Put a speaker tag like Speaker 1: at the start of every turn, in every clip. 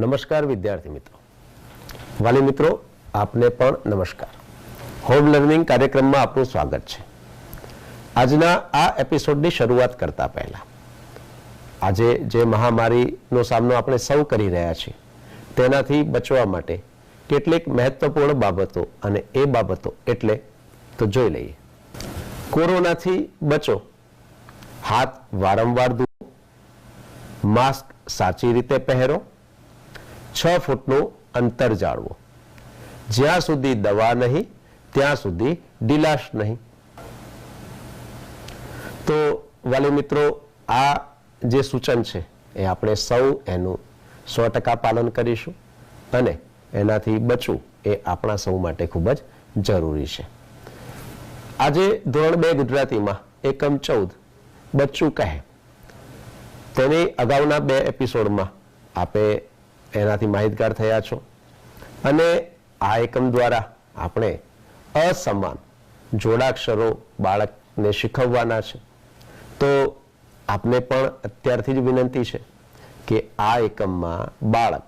Speaker 1: નમસ્કાર વિદ્યાર્થી મિત્રો. વાલી મિત્રો, આપને પણ નમસ્કાર. હોમ લર્નિંગ કાર્યક્રમમાં આપનું સ્વાગત છે. આજના આ એપિસોડની શરૂઆત કરતા પહેલા, આજે જે મહામારીનો સામનો આપણે સૌ કરી રહ્યા છીએ, તેનાથી બચવા માટે કેટલીક મહત્વપૂર્ણ બાબતો અને એ બાબતો એટલે તો જોઈ લઈએ. કોરોનાથી બચો, હાથ વારંવાર ધોવો, માસ્ક સાચી રીતે પહેરો છ ફૂટનું અંતર જાળવો. જ્યાં સુધી દવા નહીં, ત્યાં સુધી ઢીલાશ નહીં. તો વાલી મિત્રો, આ જે સૂચન છે, એ આપણે સૌ એનું સો ટકા પાલન કરીશું અને એનાથી બચવું એ આપણા સૌ માટે ખૂબ જ જરૂરી છે. આજે ધોરણ બે ગુજરાતીમાં એકમ ચૌદ, બચ્ચું કહે. તેની અગાઉના બે એપિસોડમાં આપે એનાથી માહિતગાર થયા છો. અને આ એકમ દ્વારા આપણે અસમાન જોડાક્ષરો બાળકને શીખવવાના છે. તો આપને પણ અત્યારથી જ વિનંતી છે કે આ એકમમાં બાળક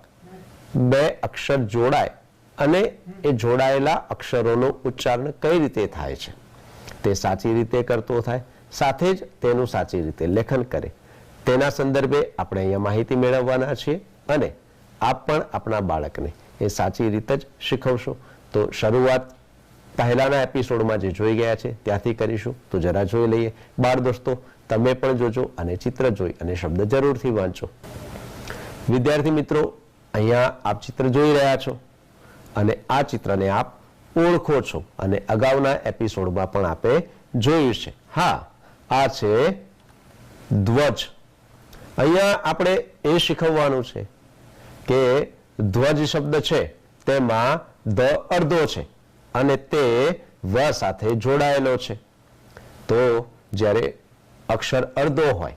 Speaker 1: બે અક્ષર જોડાય અને એ જોડાયેલા અક્ષરોનું ઉચ્ચારણ કઈ રીતે થાય છે. તે સાચી રીતે કરતો થાય, સાથે જ તેનું સાચી રીતે લેખન કરે. તેના સંદર્ભે આપણે અહીંયા માહિતી મેળવવાના છીએ અને આપ પણ આપણા બાળકને એ સાચી રીતે જ શીખવશો. તો શરૂઆત પહેલાના એપિસોડમાં જે જોઈ ગયા છે, ત્યાંથી કરીશું. તો જરા જોઈ લઈએ. બાળ દોસ્તો, તમે પણ જોજો અને ચિત્ર જોઈ અને શબ્દ જરૂરથી વાંચો. વિદ્યાર્થી મિત્રો, અહીંયા આપ ચિત્ર જોઈ રહ્યા છો અને આ ચિત્રને આપ ઓળખો છો અને અગાઉના એપિસોડમાં પણ આપે જોયું છે. હા, આ છે ધ્વજ. અહીંયા આપણે એ શીખવવાનું છે કે ધ્વજ શબ્દ છે, તેમાં ધ અડધો છે અને તે વ સાથે જોડાયેલો છે. તો જ્યારે અક્ષર અડધો હોય,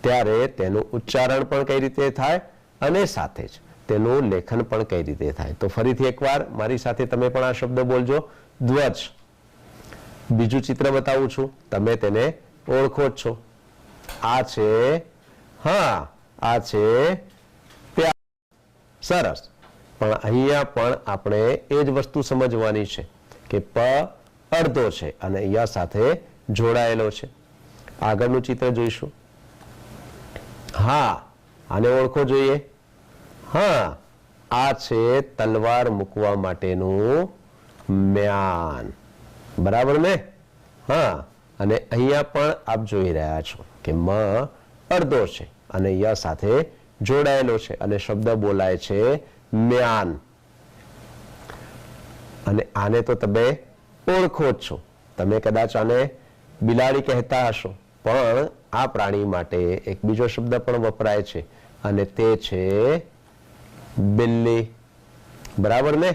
Speaker 1: ત્યારે તેનું ઉચ્ચારણ પણ કઈ રીતે થાય અને સાથે જ તેનું લેખન પણ કઈ રીતે થાય. તો ફરીથી એકવાર મારી સાથે તમે પણ આ શબ્દ બોલજો, ધ્વજ. બીજું ચિત્ર બતાવું છું, તમે તેને ઓળખો છો. આ છે, હા, આ છે સરસ. પણ અહીંયા પણ આપણે એ જ વસ્તુ સમજવાની છે કે પ અડધો છે અને ય સાથે જોડાયેલો છે. આગળનું ચિત્ર જોઈશું. હા, આને ઓળખો જોઈએ. હા, આ છે તલવાર મૂકવા માટેનું મ્યાન. બરાબર ને? હા, અને અહીંયા પણ આપ જોઈ રહ્યા છો કે મ અડધો છે અને ય સાથે જોડાયેલો છે અને શબ્દ બોલાય છે મ્યાન. અને આને તો તમે ઓળખો જ છો. તમે કદાચ આને બિલાડી કહેતા હશો, પણ આ પ્રાણી માટે એક બીજો શબ્દ પણ વપરાય છે, અને તે છે બિલ્લી. બરાબર ને?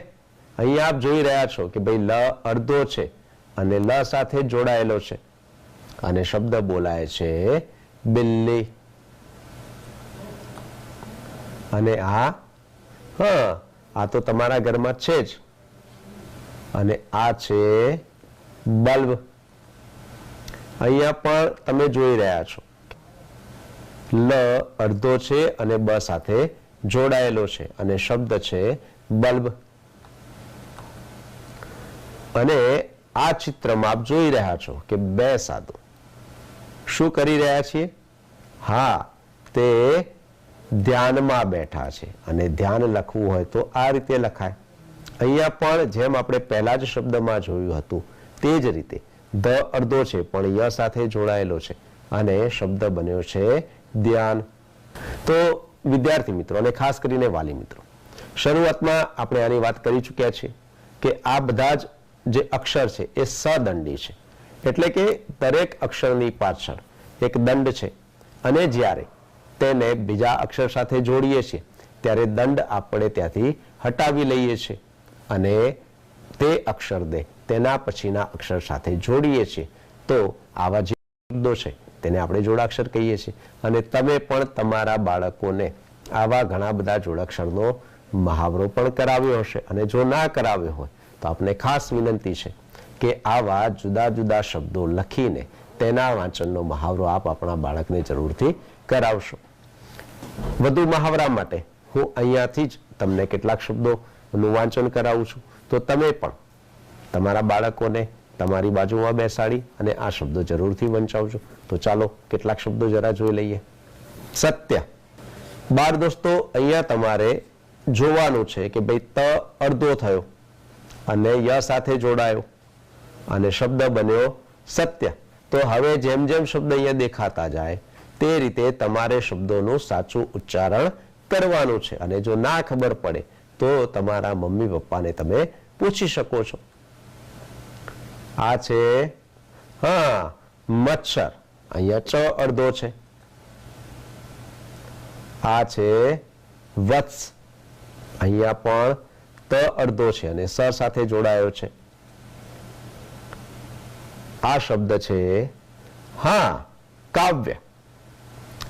Speaker 1: અહીંયા આપ જોઈ રહ્યા છો કે ભાઈ લ અડધો છે અને લ સાથે જોડાયેલો છે. અને શબ્દ બોલાય છે બિલ્લી. અને આ, હા, આ તો તમારા ઘરમાં છે જ. અને આ છે બલ્બ. અહીંયા પણ તમે જોઈ રહ્યા છો. લ અડધો છે અને બ સાથે જોડાયેલો છે અને શબ્દ છે બલ્બ. અને આ ચિત્રમાં આપ જોઈ રહ્યા છો કે બે સાધુ. શું કરી રહ્યા છીએ? હા, તે ધ્યાનમાં બેઠા છે. અને ધ્યાન લખવું હોય તો આ રીતે લખાય. અહીંયા પણ જેમ આપણે પહેલા જ શબ્દમાં જોયું હતું, તે જ રીતે. ધ અડધો છે, પણ ય સાથે જોડાયેલો છે. અને શબ્દ બન્યો છે ધ્યાન. તો વિદ્યાર્થી મિત્રો, અને ખાસ કરીને વાલી મિત્રો, શરૂઆતમાં આપણે આની વાત કરી ચૂક્યા છીએ કે આ બધા જ જે અક્ષર છે, એ સદંડી છે. એટલે કે દરેક અક્ષરની પાછળ એક દંડ છે. અને જ્યારે તેને બીજા અક્ષર સાથે જોડીએ છીએ. ત્યારે દંડ આપણે ત્યાંથી હટાવી લઈએ છીએ અને તે અક્ષર દે તેના પછીના અક્ષર સાથે જોડીએ છીએ. તો આવા જે શબ્દો છે તેને આપણે જોડાક્ષર કહીએ છીએ. અને તમે પણ તમારા બાળકોને આવા ઘણા બધા જોડાક્ષરનો મહાવરો પણ કરાવ્યો હશે. અને જો ના કરાવ્યો હોય, તો આપને ખાસ વિનંતી છે કે આવા જુદા જુદા શબ્દો લખીને તેના વાંચનનો મહાવરો આપ આપણા બાળકને જરૂરથી કરાવશો. વધુ મહાવરા માટે હું અહીંયાથી જ તમને કેટલાક શબ્દોનું વાંચન કરાવું છું. તો તમે પણ તમારા બાળકોને તમારી બાજુમાં બેસાડી અને આ શબ્દો જરૂરથી વંચાવજો. તો ચાલો કેટલાક શબ્દો જરા જોઈ લઈએ. સત્ય. બાર દોસ્તો, અહીંયા તમારે જોવાનું છે કે ભાઈ ત અડધો થયો અને ય સાથે જોડાયો અને શબ્દ બન્યો સત્ય. તો હવે જેમ જેમ શબ્દ અહીંયા દેખાતા જાય તે રીતે તમારે શબ્દોનું સાચું ઉચ્ચારણ કરવાનું છે. અને જો ના ખબર પડે, તો તમારા મમ્મી પપ્પાને તમે પૂછી શકો છો. આ છે, હા, મચ્છર. અહીંયા ચ અડધો છે. આ છે, વત્સ. અહીંયા પણ ત અડધો છે અને સ સાથે જોડાયો છે. આ શબ્દ છે, હા, કાવ્ય.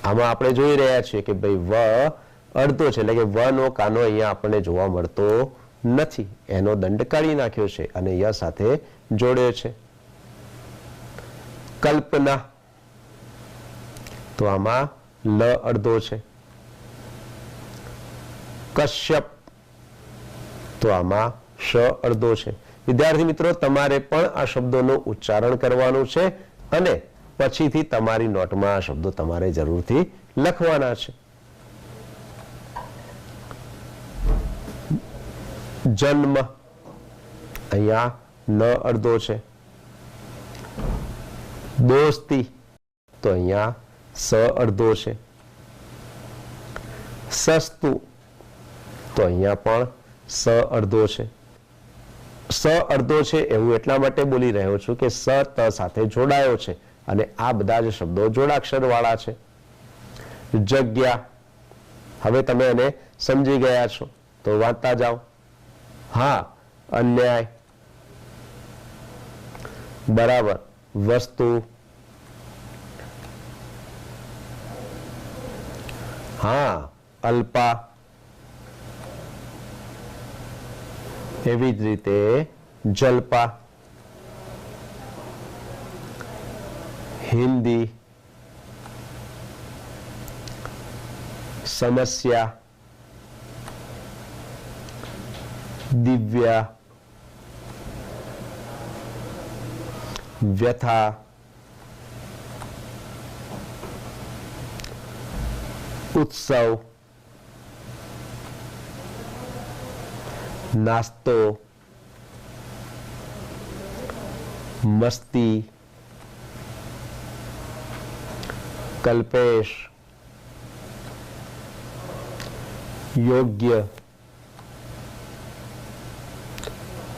Speaker 1: આમાં આપણે જોઈ રહ્યા છીએ કે ભાઈ વ અડધો છે, એટલે કે વ નો કાનો અહીંયા આપણને જોવા મળતો નથી. એનો દંડ કાઢી નાખ્યો છે અને ય સાથે જોડ્યો છે. કલ્પના. તો આમાં લ અડધો છે. કશ્યપ. તો આમાં શ અડધો છે. વિદ્યાર્થી મિત્રો, તમારે પણ આ શબ્દોનું ઉચ્ચારણ કરવાનું છે અને પછીથી તમારી નોટમાં આ શબ્દો તમારે જરૂરથી લખવાના છે. જન્મ. અહીંયા ન અડધો છે. દોસ્તી. તો અહીંયા સ અડધો છે. સસ્તું. તો અહીંયા પણ સ અડધો છે. સ અડધો છે એવું એટલા માટે બોલી રહ્યો છું કે સ ત સાથે જોડાયો છે. અને આ બધા જ શબ્દો જોડાક્ષર વાળા છે. જગ્યા. હવે તમે એને સમજી ગયા છો. તો વાંચતા જાઓ. હા, અન્યાય. બરાબર. વસ્તુ. હા, અલ્પા. એવી જ રીતે જલપા. હિન્દી સમસ્યા દિવ્યા વ્યથા ઉત્સવ નાસ્તો મસ્તી કલ્પેશ યોગ્ય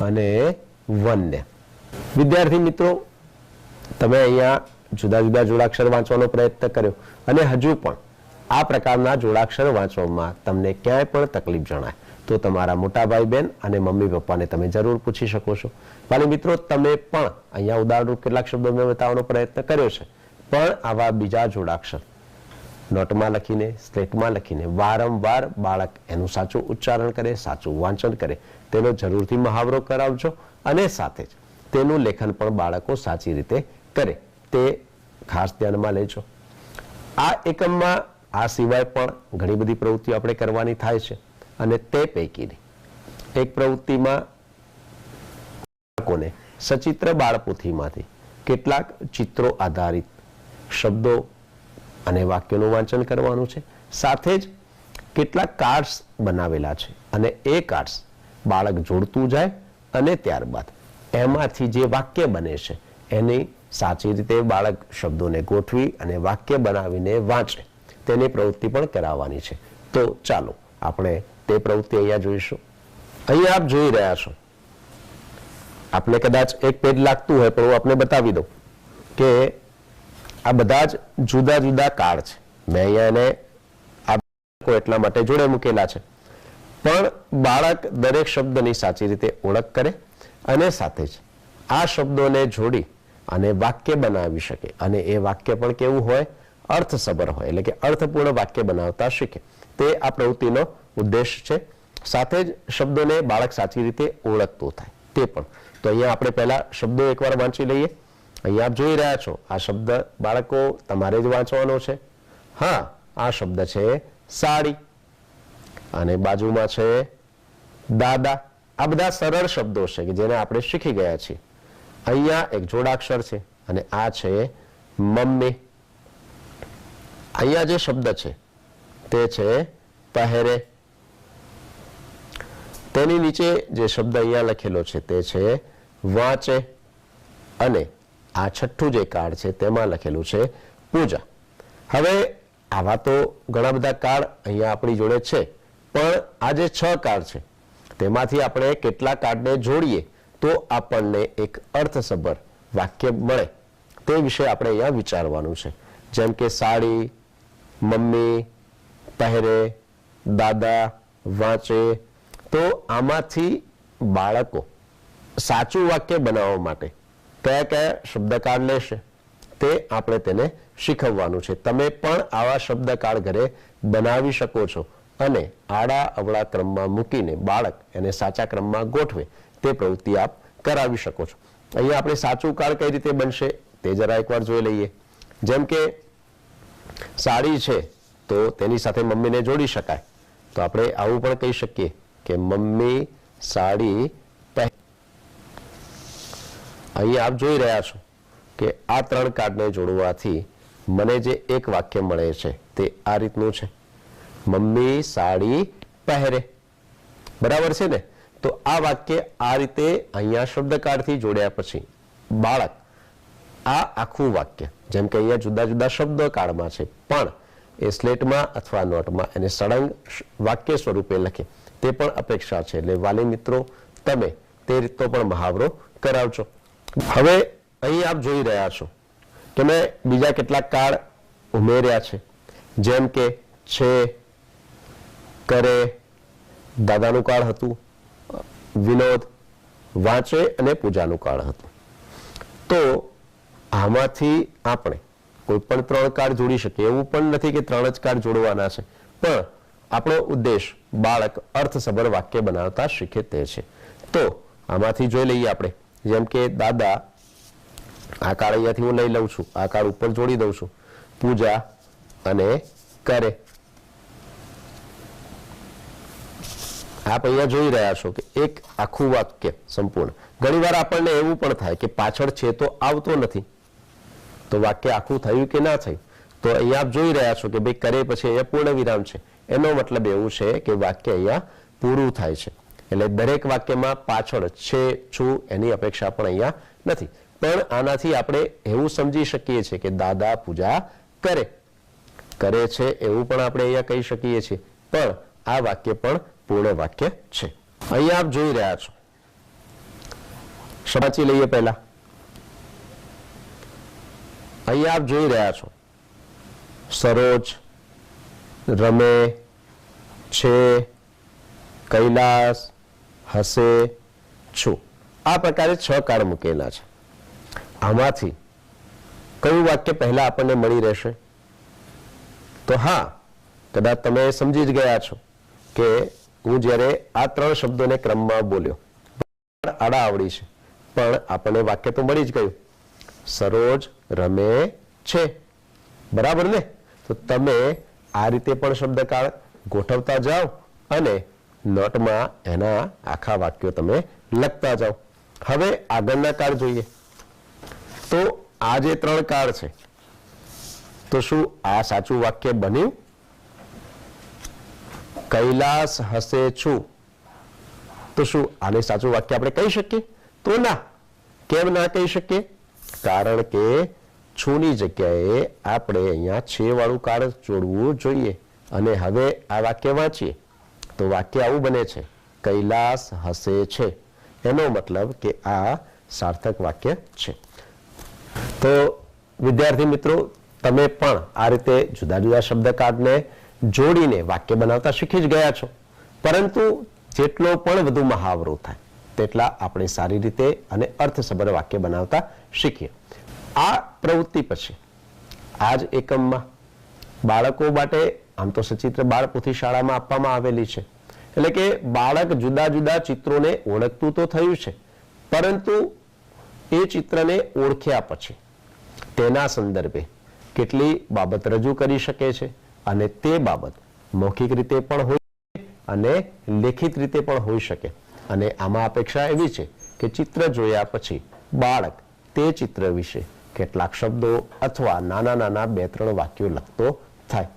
Speaker 1: અને વન્ય વિદ્યાર્થી મિત્રો તમે અહીંયા જુદા જુદા જોડાક્ષર વાંચવાનો પ્રયત્ન કર્યો અને હજુ પણ આ પ્રકારના જોડાક્ષર વાંચવામાં તમને ક્યાંય પણ તકલીફ જણાય તો તમારા મોટા ભાઈ બહેન અને મમ્મી પપ્પાને તમે જરૂર પૂછી શકો છો. વાલી મિત્રો, તમે પણ અહીંયા ઉદાહરણરૂપ કેટલાક શબ્દો મેં બતાવવાનો પ્રયત્ન કર્યો છે. પણ આવા બીજા જોડાક્ષર. નોટમાં લખીને, સ્લેટમાં લખીને, વારંવાર બાળક એનું સાચું ઉચ્ચારણ કરે, સાચું વાંચન કરે, તેનો જરૂરથી મહાવરો કરાવજો અને સાથે જ તેનું લેખન પણ બાળકો સાચી રીતે કરે. તે ખાસ ધ્યાનમાં લેજો. આ એકમમાં, આ સિવાય પણ ઘણી બધી પ્રવૃત્તિઓ આપણે કરવાની થાય છે અને તે પૈકીની એક પ્રવૃત્તિમાં બાળકોને સચિત્ર બાળપોથીમાંથી કેટલાક ચિત્રો આધારિત શબ્દો અને વાક્યોનું વાંચન કરવાનું છે. સાથે જ કેટલાક કાર્ડ્સ બનાવેલા છે અને એ કાર્ડ્સ બાળક જોડતું જાય અને ત્યારબાદ એમાંથી જે વાક્ય બને છે એની સાચી રીતે બાળક શબ્દોને ગોઠવી અને વાક્ય બનાવીને વાંચે. તેની પ્રવૃત્તિ પણ કરાવવાની છે. તો ચાલો આપણે તે પ્રવૃત્તિ અહીંયા જોઈશું. અહીંયા આપ જોઈ રહ્યા છો. આપને કદાચ એક પેજ લાગતું હોય પણ હું આપને બતાવી દઉં કે આ બધા જ જુદા જુદા કાર્ડ છે. મેં અહીંયા આ બાળકો એટલા માટે જોડે મૂકેલા છે. પણ બાળક દરેક શબ્દની સાચી રીતે ઓળખ કરે અને સાથે જ આ શબ્દોને જોડી અને વાક્ય બનાવી શકે. અને એ વાક્ય પણ કેવું હોય? અર્થસભર હોય. એટલે કે અર્થપૂર્ણ વાક્ય બનાવતા શીખે. તે આ પ્રવૃત્તિનો ઉદ્દેશ છે. સાથે જ શબ્દોને બાળક સાચી રીતે ઓળખતો થાય. તે પણ. તો અહીંયા આપણે પહેલા શબ્દો એકવાર વાંચી લઈએ. અહીંયા આપ જોઈ રહ્યા છો, આ શબ્દ બાળકો તમારે જ વાંચવાનો છે. હા, આ શબ્દ છે સાડી. અને બાજુમાં છે દાદા. આ બધા સરળ શબ્દો છે કે જેને આપણે શીખી ગયા છીએ. અહીંયા એક જોડાક્ષર છે અને આ છે મમ્મી. અહીંયા જે શબ્દ છે તે છે પહેરે. તેની નીચે જે શબ્દ અહીંયા લખેલો છે તે છે વાંચે. અને આ છઠ્ઠું જે કાર્ડ છે, તેમાં લખેલું છે, પૂજા. હવે આવા તો ઘણા બધા કાર્ડ અહીંયા આપણી જોડે છે, પણ આ જે છ કાર્ડ છે, તેમાંથી આપણે કેટલા કાર્ડને જોડીએ, તો આપણને એક અર્થસભર વાક્ય મળે. તે વિશે આપણે અહીંયા વિચારવાનું છે. જેમ કે સાડી, મમ્મી, પહેરે, દાદા, વાંચે. તો આમાંથી બાળકો સાચું વાક્ય બનાવવા માટે કયા કયા શબ્દકાળ લેશે તે આપણે તેને શીખવવાનું છે. તમે પણ આવા શબ્દકાળ ઘરે બનાવી શકો છો અને આડા અવળા ક્રમમાં મૂકીને બાળક એને સાચા ક્રમમાં ગોઠવે તે પ્રવૃત્તિ આપ કરાવી શકો છો. અહીંયા આપણે સાચું કાળ કઈ રીતે બનશે તે જરા એકવાર જોઈ લઈએ. જેમ કે સાડી છે તો તેની સાથે મમ્મીને જોડી શકાય. તો આપણે આવું પણ કહી શકીએ કે મમ્મી સાડી અહીં આપ જોઈ રહ્યા છો કે આ ત્રણ કાર્ડને જોડવાથી મને જે એક વાક્ય મળે છે તે આ રીતનું છે. મમ્મી સાડી પહેરે. બરાબર છે ને? તો આ વાક્ય આ રીતે અહીંયા શબ્દકારથી જોડ્યા પછી બાળક આ આખું વાક્ય, જેમ કે અહીંયા જુદા જુદા શબ્દકાળમાં છે, પણ એ સ્લેટમાં અથવા નોટમાં એને સળંગ વાક્ય સ્વરૂપે લખે. તે પણ અપેક્ષા છે. એટલે વાલી મિત્રો, તમે તે રીતનો પણ મહાવરો કરાવજો. હવે અહીં આપ જોઈ રહ્યા છો કે મેં બીજા કેટલાક કાર્ડ ઉમેર્યા છે. જેમ કે છે, કરે, દાદાનું કાર્ડ હતું, વિનોદ, વાંચે અને પૂજાનું કાર્ડ હતું. તો આમાંથી આપણે કોઈ પણ ત્રણ કાર્ડ જોડી શકીએ. એવું પણ નથી કે ત્રણ જ કાર્ડ જોડવાના છે. પણ આપણો ઉદ્દેશ બાળક અર્થસભર વાક્ય બનાવતા શીખે તે છે. તો આમાંથી જોઈ લઈએ આપણે. જેમ કે દાદા, આ કાર્ડ અહીંયાથી હું લઈ લઉં છું. આ કાર્ડ ઉપર જોડી દઉં છું. પૂજા અને કરે. આપ અહીંયા જોઈ રહ્યા છો કે એક આખું વાક્ય સંપૂર્ણ. ઘણીવાર આપણને એવું પણ થાય કે પાછળ છે તો આવતો નથી. તો વાક્ય આખું થયું કે ના થયું? તો અહીંયા આપ જોઈ રહ્યા છો કે ભાઈ કરે પછી અહીંયા પૂર્ણ વિરામ છે. એનો મતલબ એવું છે કે વાક્ય અહીંયા પૂરું થાય છે. એટલે દરેક વાક્યમાં પાછળ છે, છું એની અપેક્ષા પણ અહીંયા નથી. પણ આનાથી આપણે એવું સમજી શકીએ છીએ કે દાદા પૂજા કરે. કરે છે એવું પણ આપણે અહીંયા કહી શકીએ છીએ. પણ આ વાક્ય પણ પૂર્ણ વાક્ય છે. અહીંયા આપ જોઈ રહ્યા છો. વાંચી લઈએ પહેલા. અહીંયા આપ જોઈ રહ્યા છો. સરોજ, રમે, છે, કૈલાસ હસે છું. આ પ્રકારે છ કાળ મૂકેલા છે. આમાંથી કયું વાક્ય પહેલા આપણને મળી રહેશે? તો હા, કદાચ તમે સમજી જ ગયા છો કે હું જ્યારે આ ત્રણ શબ્દોને ક્રમમાં બોલ્યો. આડા આવડી છે. પણ આપણને વાક્ય તો મળી જ ગયું. સરોજ રમે છે. બરાબર ને? તો તમે આ રીતે પણ શબ્દકાળ ગોઠવતા જાઓ અને નોટમાં એના આખા વાક્યો તમે લખતા જાઓ. હવે આગળના કાર્ડ જોઈએ. તો આ જે ત્રણ કાર્ડ છે, તો શું આ સાચું વાક્ય બન્યું? કૈલાસ હસે છું. તો શું આને સાચું વાક્ય આપણે કહી શકીએ? તો ના. કેમ ના કહી શકીએ? કારણ કે છૂની જગ્યાએ આપણે અહીંયા છે વાળું કાર્ડ જોડવું જોઈએ. અને હવે આ વાક્ય વાંચીએ. તો વાક્ય આવું બને છે. કૈલાસ હસે છે. એનો મતલબ કે આ સાર્થક વાક્ય છે. તો વિદ્યાર્થી મિત્રો, તમે પણ આ રીતે જુદા જુદા શબ્દ કાર્ડને જોડીને વાક્ય બનાવતા શીખી જ ગયા છો. પરંતુ જેટલો પણ વધુ મહાવરો થાય, તેટલા આપણે સારી રીતે અને અર્થસભર વાક્ય બનાવતા શીખીએ. આ પ્રવૃત્તિ પછી આ જ એકમમાં બાળકો માટે આમ તો સચિત્ર બાળપોથી શાળામાં આપવામાં આવેલી છે. એટલે કે બાળક જુદા જુદા ચિત્રોને ઓળખતું તો થયું છે, પરંતુ એ ચિત્રને ઓળખ્યા પછી તેના સંદર્ભે કેટલી બાબત રજૂ કરી શકે છે અને તે બાબત મૌખિક રીતે પણ હોય અને લેખિત રીતે પણ હોઈ શકે. અને આમાં અપેક્ષા એવી છે કે ચિત્ર જોયા પછી બાળક તે ચિત્ર વિશે કેટલાક શબ્દો અથવા નાના નાના બે ત્રણ વાક્યો લખતો થાય.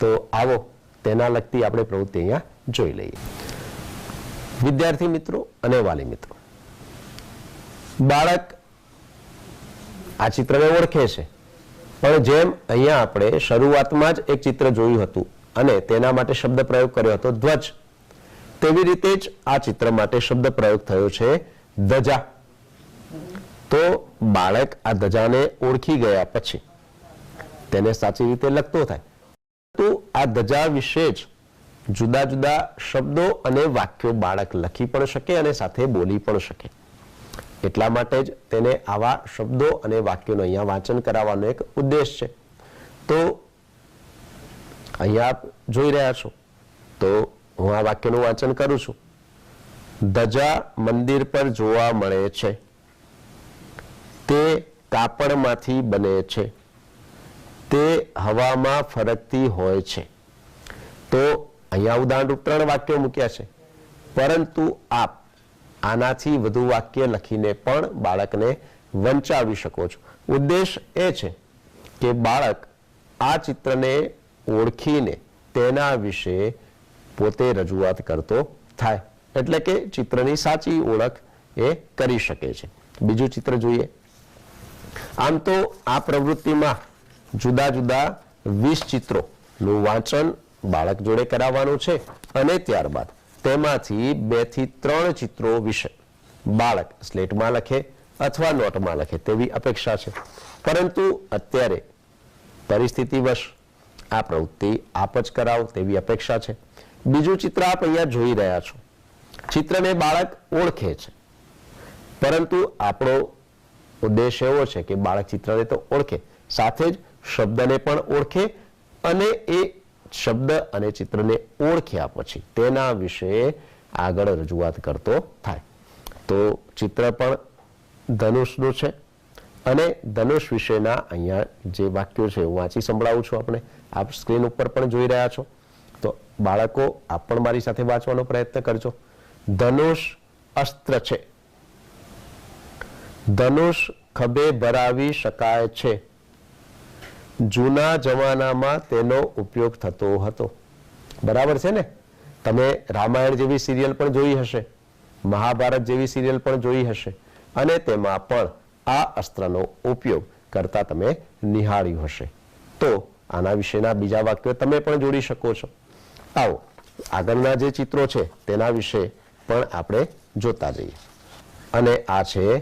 Speaker 1: તો આવો, તેના લગતી આપણે પ્રવૃત્તિ અહીંયા જોઈ લઈએ. વિદ્યાર્થી મિત્રો અને વાલી મિત્રો, બાળક આ ચિત્રને ઓળખે છે, પણ જેમ અહીંયા આપણે શરૂઆતમાં જ એક ચિત્ર જોયું હતું અને તેના માટે શબ્દ પ્રયોગ કર્યો હતો ધ્વજ, તેવી રીતે જ આ ચિત્ર માટે શબ્દ પ્રયોગ થયો છે ધજા. તો બાળક આ ધજાને ઓળખી ગયા પછી તેને સાચી રીતે લખતો થાય. આ ધજા વિશે જ જુદા જુદા શબ્દો અને વાક્યો બાળક લખી પણ શકે અને સાથે બોલી પણ શકે. એટલા માટે જ તેને આવા શબ્દો અને વાક્યોનું અહીંયા વાંચન કરાવવાનો એક ઉદ્દેશ છે. તો અહીંયા આપ જોઈ રહ્યા છો. તો હું આ વાક્યનું વાંચન કરું છું. ધજા મંદિર પર જોવા મળે છે. તે કાપડમાંથી બને છે. તે હવામાં ફરકતી હોય છે. તો અહીંયા ઉદાહરણરૂપ ત્રણ વાક્યો મૂક્યા છે. પરંતુ આપ આનાથી વધુ વાક્ય લખીને પણ બાળકને વંચાવી શકો છો. ઉદ્દેશ એ છે કે બાળક આ ચિત્રને ઓળખીને તેના વિશે પોતે રજૂઆત કરતો થાય. એટલે કે ચિત્રની સાચી ઓળખ એ કરી શકે છે. બીજું ચિત્ર જોઈએ. આમ તો આ પ્રવૃત્તિમાં જુદા જુદા વીસ ચિત્રોનું વાંચન બાળક જોડે કરાવવાનું છે અને ત્યારબાદ તેમાંથી બેથી ત્રણ ચિત્રો વિશે બાળક સ્લેટમાં લખે અથવા નોટમાં લખે તેવી અપેક્ષા છે. પરંતુ અત્યારે પરિસ્થિતિવશ આ પ્રવૃત્તિ આપ જ કરાવો તેવી અપેક્ષા છે. બીજું ચિત્ર આપ અહીંયા જોઈ રહ્યા છો. ચિત્રને બાળક ઓળખે છે. પરંતુ આપણો ઉદ્દેશ એવો છે કે બાળક ચિત્રને તો ઓળખે. સાથે જ શબ્દને પણ ઓળખે અને એ શબ્દ અને ચિત્રને ઓળખ્યા પછી. તેના વિશે આગળ રજૂઆત કરતો થાય. તો ચિત્ર પણ ધનુષનું છે અને ધનુષ વિશેના અહીંયા જે વાક્યો છે હું વાંચી સંભળાવું છું આપણે આપ સ્ક્રીન ઉપર પણ જોઈ રહ્યા છો. તો બાળકો, આપ પણ મારી સાથે વાંચવાનો પ્રયત્ન કરજો. ધનુષ અસ્ત્ર છે. ધનુષ ખભે ભરાવી શકાય છે. જૂના જમાનામાં તેનો ઉપયોગ થતો હતો. બરાબર છે ને? તમે રામાયણ જેવી સિરિયલ પણ જોઈ હશે, મહાભારત જેવી સિરિયલ પણ જોઈ હશે, અને તેમાં પણ આ અસ્ત્રનો ઉપયોગ કરતા તમે નિહાળ્યું હશે. તો આના વિશેના બીજા વાક્યો તમે પણ જોડી શકો છો. આવો, આગળના જે ચિત્રો છે તેના વિશે પણ આપણે જોતા જઈએ. અને આ છે,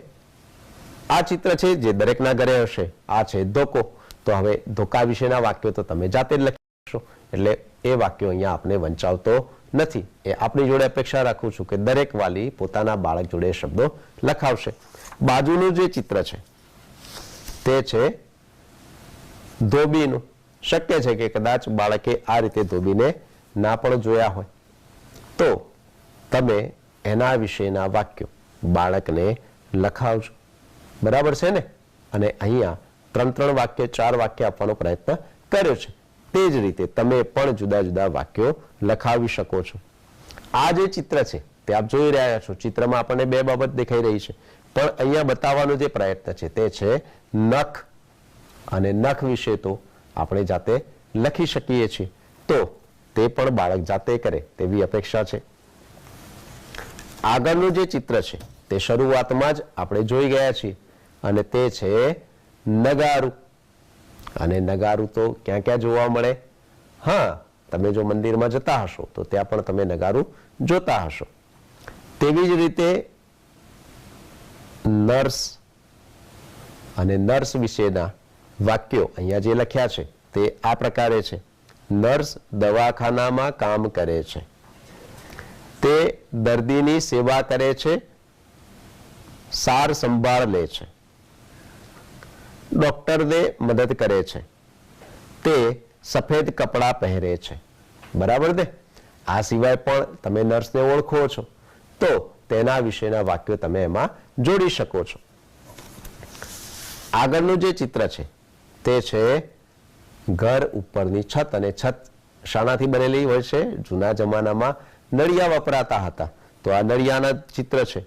Speaker 1: આ ચિત્ર છે જે દરેકના ઘરે હશે, આ છે ધોકો. તો હવે ધોકા વિશેના વાક્યો તો તમે જાતે જ લખી એટલે એ વાક્યો અહીંયા આપણે વંચાવતો નથી. એ આપણી જોડે અપેક્ષા રાખું છું કે દરેક વાલી પોતાના બાળક જોડે શબ્દો લખાવશે. બાજુનું જે ચિત્ર છે, તે છે ધોબીનું. શક્ય છે કે કદાચ બાળકે આ રીતે ધોબીને ના પણ જોયા હોય. તો તમે એના વિશેના વાક્યો બાળકને લખાવજો. બરાબર છે ને? અને અહીંયા ત્રણ ત્રણ વાક્ય, ચાર વાક્ય આપવાનો પ્રયત્ન કર્યો છે. તે જ રીતે તમે પણ જુદા જુદા વાક્યો લખાવી શકો છો. આ જે ચિત્ર છે, તે આપ જોઈ રહ્યા છો. ચિત્રમાં આપણને બે બાબત દેખાઈ રહી છે. પણ અહીંયા બતાવવાનો જે પ્રયત્ન છે, તે છે નખ અને નખ વિશે તો આપણે જાતે લખી શકીએ છીએ. તો તે પણ બાળક જાતે કરે તેવી અપેક્ષા છે. આગળનું જે ચિત્ર છે, તે શરૂઆતમાં જ આપણે જોઈ ગયા છીએ. અને તે છે નગારું. અને નગારું તો ક્યાં ક્યાં જોવા મળે? હા, તમે જો મંદિરમાં જતા હશો, તો ત્યાં પણ તમે નગારું જોતા હશો. તેવી જ રીતે નર્સ અને નર્સ વિશેના વાક્યો અહીંયા જે લખ્યા છે, તે આ પ્રકારે છે. નર્સ દવાખાનામાં કામ કરે છે. તે દર્દીની સેવા કરે છે, સાર સંભાળ લે છે. ડોક્ટરને મદદ કરે છે. તે સફેદ કપડાં પહેરે છે. બરાબર ને? આ સિવાય પણ તમે નર્સને ઓળખો છો. તો તેના વિશેના વાક્યો તમે એમાં જોડી શકો છો. આગળનું જે ચિત્ર છે, તે છે ઘર ઉપરની છત અને છત શાણાથી બનેલી હોય છે. જૂના જમાનામાં નળિયા વપરાતા હતા. તો આ નળિયાના ચિત્ર છે.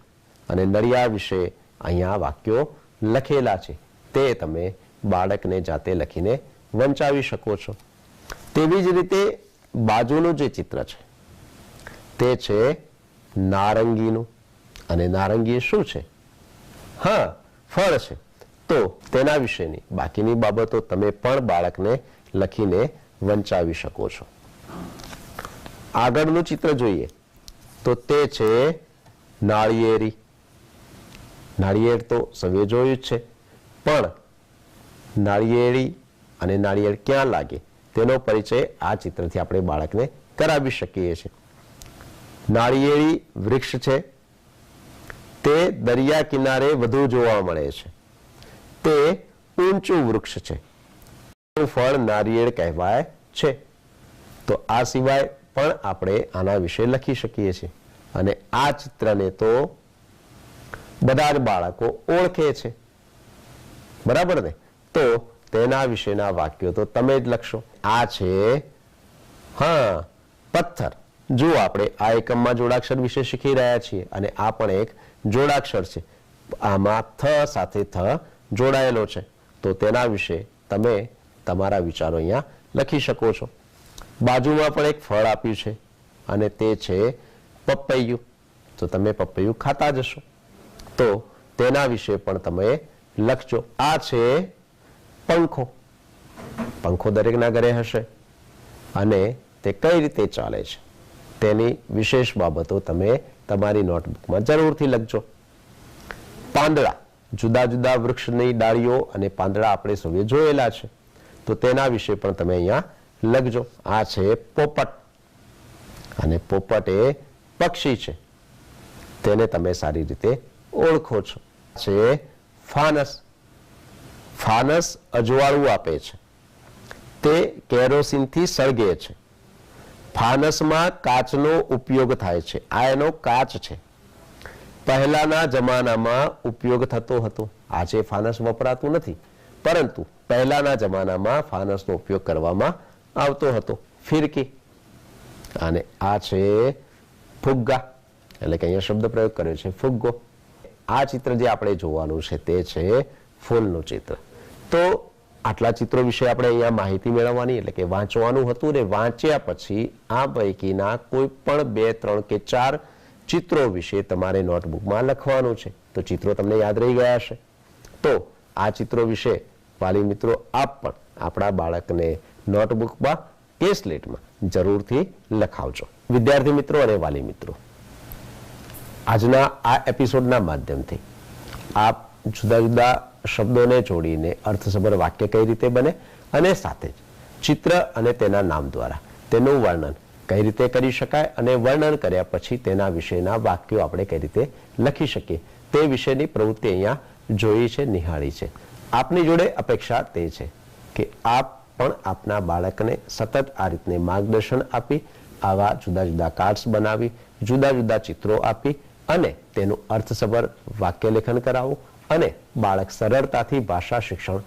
Speaker 1: અને નળિયા વિશે અહીંયા વાક્યો લખેલા છે. તે તમે બાળકને જાતે લખીને વંચાવી શકો છો. તેવી જ રીતે બાજુનું જે ચિત્ર છે, તે છે નારંગીનું. અને નારંગી શું છે? હા, ફળ છે. તો તેના વિશેની બાકીની બાબતો તમે પણ બાળકને લખીને વંચાવી શકો છો. આગળનું ચિત્ર જોઈએ, તો તે છે નાળિયેરી. નાળિયેર તો સવે જોયું જ છે. પણ નાળિયેરી અને નાળિયેર ક્યાં લાગે? તેનો પરિચય આ ચિત્રથી આપણે બાળકને કરાવી શકીએ છીએ. નાળિયેરી વૃક્ષ છે. તે દરિયા કિનારે વધુ જોવા મળે છે. તે ઊંચું વૃક્ષ છે. ફળ નારિયેળ કહેવાય છે. તો આ સિવાય પણ આપણે આના વિશે લખી શકીએ છીએ. અને આ ચિત્રને તો બધા જ બાળકો ઓળખે છે. બરાબર ને? તો તેના વિશેના વાક્યો તો તમે જ લખશો. આ છે, હા, પથ્થર. જો આપણે આ એકમમાં જોડાક્ષર વિશે શીખી રહ્યા છીએ અને આ પણ એક જોડાક્ષર છે. આમાં થ સાથે થ જોડાયેલો છે. તો તેના વિશે તમે તમારા વિચારો અહીંયા લખી શકો છો. બાજુમાં પણ એક ફળ આપ્યું છે અને તે છે પપૈયું. તો તમે પપૈયું ખાતા જશો. તો તેના વિશે પણ તમે લખજો. આ છે પંખો. પંખો દરેકના ઘરે હશે. અને તે કઈ રીતે ચાલે છે? તેની વિશેષ બાબતો તમે તમારી નોટબુકમાં જરૂરથી લખજો. પાંદડા. જુદા જુદા વૃક્ષની ડાળીઓ અને પાંદડા આપણે સૌએ જોયેલા છે. તો તેના વિશે પણ તમે અહીંયા લખજો. આ છે પોપટ. અને પોપટ એ પક્ષી છે. તેને તમે સારી રીતે ઓળખો છો. છે ફાનસ. ફાનસ અજવાળું આપે છે. તે કેરોસીનથી સળગે છે. ફાનસમાં કાચનો ઉપયોગ થાય છે. આ એનો કાચ છે. પહેલાના જમાનામાં ઉપયોગ થતો હતો. આજે ફાનસ વપરાતું નથી. પરંતુ પહેલાના જમાનામાં ફાનસનો ઉપયોગ કરવામાં આવતો હતો. ફિરકી. અને આ છે ફુગ્ગા. એટલે કે અહીંયા શબ્દ પ્રયોગ કર્યો છે. ફુગ્ગો. આ ચિત્ર જે આપણે જોવાનું છે તે છે ફૂલનું ચિત્ર. તો આટલા ચિત્રો વિશે આપણે અહીંયા માહિતી મેળવવાની, એટલે કે વાંચવાનું હતું ને વાંચ્યા પછી આ પૈકીના કોઈ પણ બે, ત્રણ કે ચાર ચિત્રો વિશે તમારે નોટબુકમાં લખવાનું છે. તો ચિત્રો તમને યાદ રહી ગયા હશે. તો આ ચિત્રો વિશે વાલી મિત્રો આપ પણ આપણા બાળકને નોટબુકમાં કે સ્લેટમાં જરૂરથી લખાવજો. વિદ્યાર્થી મિત્રો અને વાલી મિત્રો આજના આ એપિસોડના માધ્યમથી આપ જુદા જુદા શબ્દોને જોડીને અર્થસભર વાક્ય કઈ રીતે બને અને સાથે જ ચિત્ર અને તેના નામ દ્વારા તેનું વર્ણન કઈ રીતે કરી શકાય અને વર્ણન કર્યા પછી તેના વિશેના વાક્યો આપણે કઈ રીતે લખી શકીએ તે વિશેની પ્રવૃત્તિ અહીંયા જોઈ છે, નિહાળી છે. આપની જોડે અપેક્ષા તે છે કે આપ પણ આપના બાળકને સતત આ રીતને માર્ગદર્શન આપી, આવા જુદા જુદા કાર્ડ્સ બનાવી, જુદા જુદા ચિત્રો આપી અને તેનું અર્થસભર વાક્ય લેખન કરાવો અને બાળક સરળતાથી ભાષા શિક્ષણ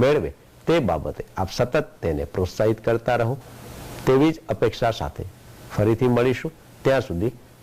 Speaker 1: મેળવે તે બાબતે આપ સતત તેને પ્રોત્સાહિત કરતા રહો. તેવી જ અપેક્ષા સાથે ફરીથી મળીશું. ત્યાં સુધી